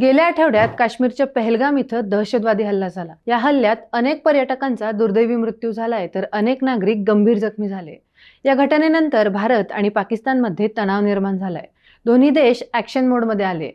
गेल्या आठवड्यात काश्मीरच्या पहलगाम इथं दहशतवादी हल्ला झाला. या हल्ल्यात अनेक पर्यटकांचा दुर्दैवी मृत्यू झालाय तर अनेक नागरिक गंभीर जखमी झाले. या घटनेनंतर भारत आणि पाकिस्तानमध्ये तणाव निर्माण झालाय. दोन्ही देश ऍक्शन मोडमध्ये आले.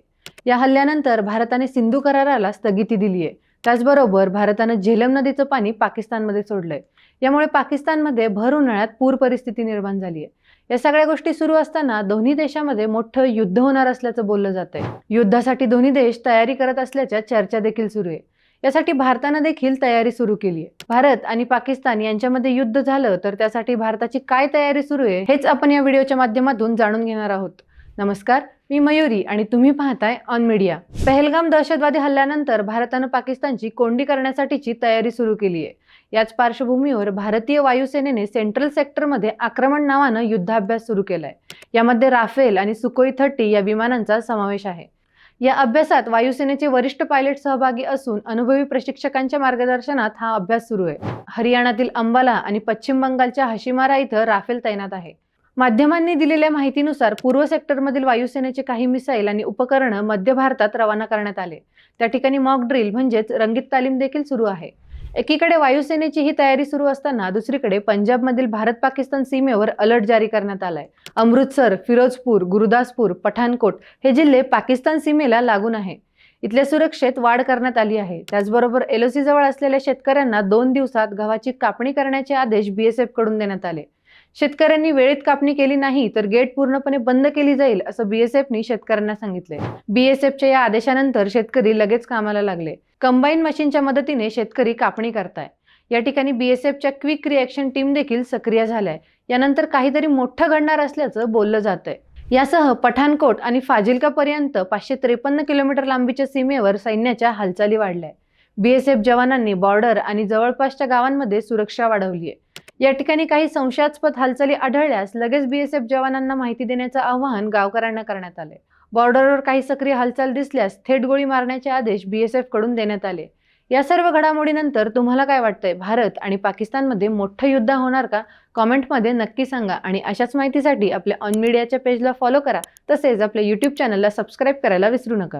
या हल्ल्यानंतर भारताने सिंधू कराराला स्थगिती दिली आहे त्याचबरोबर भारतानं झेलम नदीचं पाणी पाकिस्तानमध्ये सोडलंय. यामुळे पाकिस्तानमध्ये भर उन्हाळ्यात पूर परिस्थिती निर्माण झाली आहे या सगळ्या गोष्टी सुरू असताना दोन्ही देशामध्ये मोठं युद्ध होणार असल्याचं बोललं जात आहे युद्धासाठी दोन्ही देश तयारी करत असल्याच्या चर्चा देखील सुरू आहे. यासाठी भारतानं देखील तयारी सुरू केली आहे. भारत आणि पाकिस्तान यांच्यामध्ये युद्ध झालं तर त्यासाठी भारताची काय तयारी सुरू आहे हेच आपण या व्हिडिओच्या माध्यमातून जाणून घेणार आहोत. नमस्कार मी मयुरी आणि तुम्ही पाहताय ऑन मीडिया पहलगाम दहशतवादी हल्ल्यानंतर भारतानं पाकिस्तानची कोंडी करण्यासाठीची तयारी सुरू केली आहे याच पार्श्वभूमीवर भारतीय वायुसेनेने सेंट्रल सेक्टरमध्ये आक्रमण नावानं युद्धाभ्यास सुरू केलाय. यामध्ये राफेल आणि सुकोई थर्टी या विमानांचा समावेश आहे. या अभ्यासात वायुसेनेचे वरिष्ठ पायलट सहभागी असून अनुभवी प्रशिक्षकांच्या मार्गदर्शनात हा अभ्यास सुरू आहे. हरियाणातील अंबाला आणि पश्चिम बंगालच्या हशिमारा इथं राफेल तैनात आहे. माध्यमांनी दिलेल्या माहितीनुसार पूर्व सेक्टरमधील वायुसेनेचे काही मिसाईल आणि उपकरणं मध्य भारतात रवाना करण्यात आले. त्या ठिकाणी मॉक ड्रिल म्हणजेच रंगीत तालीम देखील सुरू आहे. एकीकडे वायुसेनेची ही तयारी सुरू असताना दुसरीकडे पंजाबमधील भारत पाकिस्तान सीमेवर अलर्ट जारी करण्यात आलाय. अमृतसर फिरोजपूर गुरुदासपूर पठाणकोट हे जिल्हे पाकिस्तान सीमेला लागून आहे. इथल्या सुरक्षेत वाढ करण्यात आली आहे. त्याचबरोबर एलओसी जवळ असलेल्या शेतकऱ्यांना दोन दिवसात गव्हाची कापणी करण्याचे आदेश बीएसएफकडून देण्यात आले. शेतकऱ्यांनी वेळेत कापणी केली नाही तर गेट पूर्णपणे बंद केली जाईल असं बीएसएफनी शेतकऱ्यांना सांगितले बीएसएफच्या या आदेशानंतर शेतकरी लगेच कामाला लागले. कंबाईन मशीनच्या मदतीने शेतकरी कापणी करताय. या ठिकाणी बीएसएफच्या क्विक रिॲक्शन टीम देखील सक्रिय झाल्याय यानंतर काहीतरी मोठं घडणार असल्याचं बोललं जात आहे यासह पठाणकोट आणि फाजिलकापर्यंत पाचशे त्रेपन्न किलोमीटर लांबीच्या सीमेवर सैन्याच्या हालचाली वाढल्या. बीएसएफ जवानांनी बॉर्डर आणि जवळपासच्या गावांमध्ये सुरक्षा वाढवली आहे या ठिकाणी काही संशयास्पद हालचाली आढळल्यास लगेच बीएसएफ जवानांना माहिती देण्याचं आवाहन गावकऱ्यांना करण्यात आले बॉर्डरवर काही सक्रिय हालचाल दिसल्यास थेट गोळी मारण्याचे आदेश बीएसएफकडून देण्यात आले. या सर्व घडामोडीनंतर तुम्हाला काय वाटतंय? भारत आणि पाकिस्तानमध्ये मोठं युद्ध होणार का? कॉमेंटमध्ये नक्की सांगा आणि अशाच माहितीसाठी आपल्या ऑन मीडियाच्या पेजला फॉलो करा. तसेच आपल्या यूट्यूब चॅनलला सबस्क्राईब करायला विसरू नका.